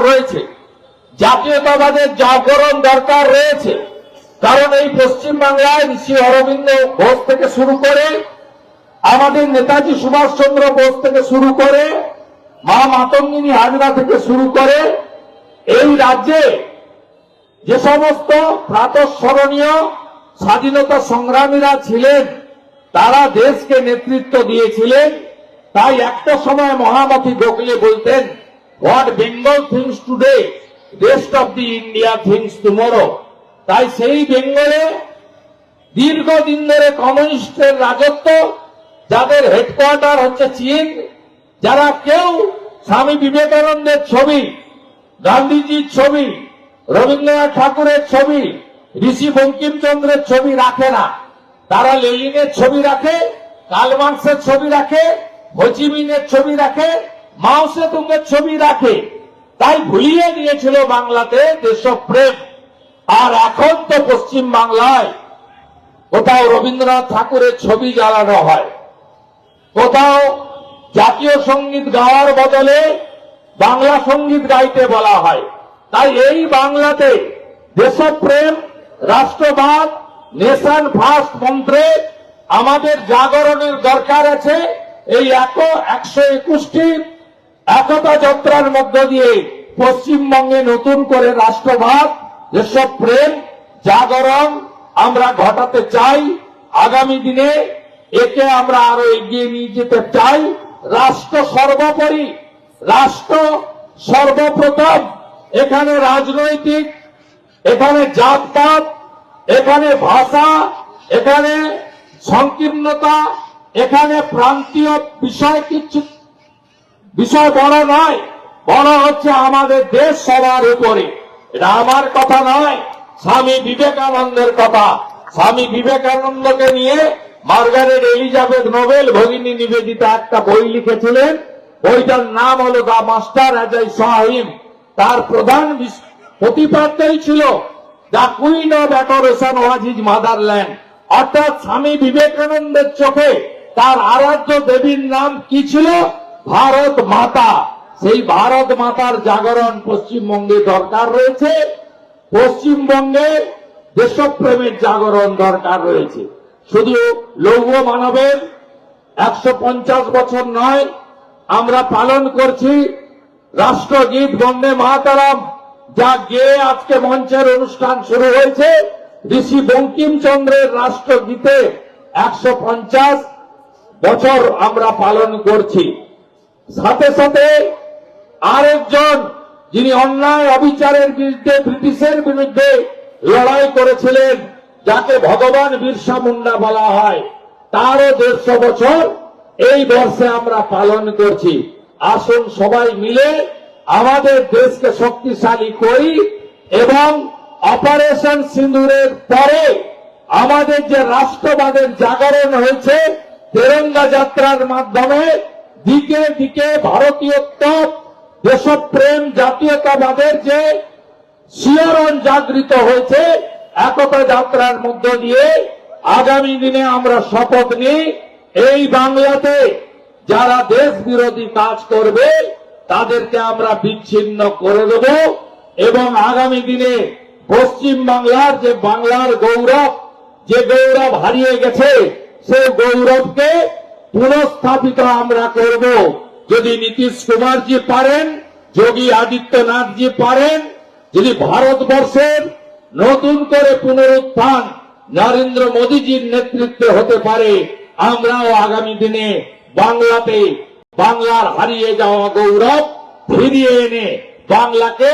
রয়েছে। জাতীয়তাবাদের জাগরণ দরকার রয়েছে। কারণ এই পশ্চিম বাংলায় ঋষি অরবিন্দ ঘোষ থেকে শুরু করে আমাদের নেতাজি সুভাষচন্দ্র বোস থেকে শুরু করে মা মাতঙ্গিনী হাজরা থেকে শুরু করে এই রাজ্যে যে সমস্ত প্রাতঃস্মরণীয় স্বাধীনতা সংগ্রামীরা ছিলেন, তারা দেশকে নেতৃত্ব দিয়েছিলেন। তাই একটা সময় মহামতি গোখলে বলতেন what Bengal thinks today rest of the India thinks tomorrow তাই সেই বেঙ্গলে দীর্ঘদিন ধরে কমিউনিস্টের রাজত্ব, যাদের হেডকোয়ার্টার হচ্ছে চীন, যারা কেউ স্বামী বিবেকানন্দের ছবি, গান্ধীজির ছবি, রবীন্দ্রনাথ ঠাকুরের ছবি, ঋষি বঙ্কিমচন্দ্রের ছবি রাখে না। তারা লেলিনের ছবি রাখে, কালমার্ক্সের ছবি রাখে হোচিমিনের ছবি রাখে মাও সেতুংয়ের ছবি রাখে। তাই ভুলিয়ে দিয়েছিল বাংলাতে দেশপ্রেম। আর এখন তো পশ্চিম বাংলায় কোথাও রবীন্দ্রনাথ ঠাকুরের ছবি জ্বালানো হয়। কোথাও জাতীয় সংগীত গাওয়ার বদলে বাংলা সংগীত গাইতে বলা হয়। তাই এই বাংলাতে দেশপ্রেম, রাষ্ট্রবাদ নেশন ফার্স্ট মন্ত্রে আমাদের জাগরণের দরকার আছে। এই এক একশো একুশটি একতা যাত্রার মধ্য দিয়ে পশ্চিমবঙ্গে নতুন করে রাষ্ট্রবাদ দেশপ্রেম জাগরণ আমরা ঘটাতে চাই, আগামী দিনে একে আমরা আরও এগিয়ে নিয়ে যেতে চাই। রাষ্ট্র সর্বোপরি, রাষ্ট্র সর্বপ্রথম। এখানে রাজনৈতিক, এখানে জাতপাত, এখানে ভাষা, এখানে সংকীর্ণতা, এখানে প্রান্তীয় বিষয় কিছু বিষয় বড় নয় বড় হচ্ছে আমাদের দেশ সবার উপরে। এটা আমার কথা নয়, স্বামী বিবেকানন্দের কথা। স্বামী বিবেকানন্দকে নিয়ে মার্গারেট এলিজাবেথ নোবেল ভগিনী নিবেদিতা একটা বই লিখেছিলেন। বইটার নাম হলো the master as I saw him তার প্রধান প্রতিপাদ্যই ছিল the queen of adoration was his motherland. অর্থাৎ স্বামী বিবেকানন্দের চোখে তার আরাধ্য দেবীর নাম কি ছিল? ভারত মাতা, সেই ভারত মাতার জাগরণ পশ্চিমবঙ্গে দরকার রয়েছে। পশ্চিমবঙ্গে দেশপ্রেমের জাগরণ দরকার রয়েছে। শুধু লৌহ মানবের একশো পঞ্চাশ বছর নয়, আমরা পালন করছি রাষ্ট্রগীত বন্দে মাতারাম, যা গেয়ে আজকে মঞ্চের অনুষ্ঠান শুরু হয়েছে। ঋষি বঙ্কিমচন্দ্রের রাষ্ট্রগীতে একশো পঞ্চাশ বছর আমরা পালন করছি। সাথে সাথে আরেকজন যিনি অন্যায় অবিচারের বিরুদ্ধে ব্রিটিশের বিরুদ্ধে লড়াই করেছিলেন, যাকে ভগবান বিরসা মুন্ডা বলা হয়। তারও দেড়শো বছর এই বর্ষে আমরা পালন করছি। আসুন সবাই মিলে আমাদের দেশকে শক্তিশালী করি এবং অপারেশন সিঁদুরের পরে আমাদের যে রাষ্ট্রবাদের জাগরণ হয়েছে, তেরঙ্গা যাত্রার মাধ্যমে দিকে দিকে ভারতীয়ত্ব, দেশপ্রেম, জাতীয়তাবাদের যে শিহরণ জাগৃত হয়েছে, একতা যাত্রার মধ্য দিয়ে আগামী দিনে আমরা শপথ নিই, এই বাংলাতে যারা দেশ বিরোধী কাজ করবে, তাদেরকে আমরা বিচ্ছিন্ন করে দেব এবং আগামী দিনে পশ্চিম বাংলার যে বাংলার গৌরব, যে গৌরব হারিয়ে গেছে, সেই গৌরবকে পুনঃস্থাপিত আমরা করব। যদি নীতিশ কুমারজি পারেন, যোগী আদিত্যনাথজি পারেন যদি ভারতবর্ষের নতুন করে পুনরুত্থান নরেন্দ্র মোদীজির নেতৃত্বে হতে পারে, আমরাও আগামী দিনে বাংলাতে বাংলার হারিয়ে যাওয়া গৌরব ফিরিয়ে এনে বাংলাকে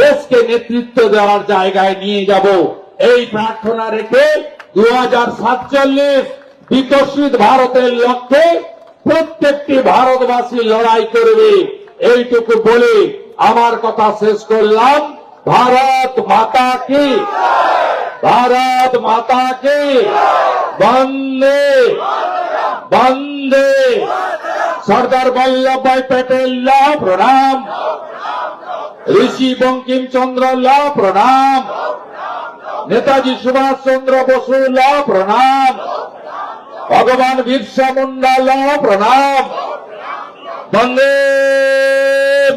দেশকে নেতৃত্ব দেওয়ার জায়গায় নিয়ে যাব। এই প্রার্থনা রেখে দু হাজার সাতচল্লিশ বিকশিত ভারতের লক্ষ্যে প্রত্যেকটি ভারতবাসী লড়াই করবে। এইটুকু বলে আমার কথা শেষ করলাম। ভারত মাতা কি? ভারত মাতা কি? বন্দে। বন্দে। সর্দার বল্লভ ভাই প্যাটেল ল প্রণাম। ঋষি বঙ্কিমচন্দ্র ল প্রণাম। নেতাজি সুভাষ চন্দ্র বসু ল প্রণাম। ভগবান বিরসা মুন্ডা ল প্রণাম। বন্দে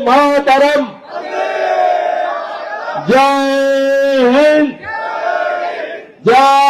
মাতারম। জয় হিন্দ। জয়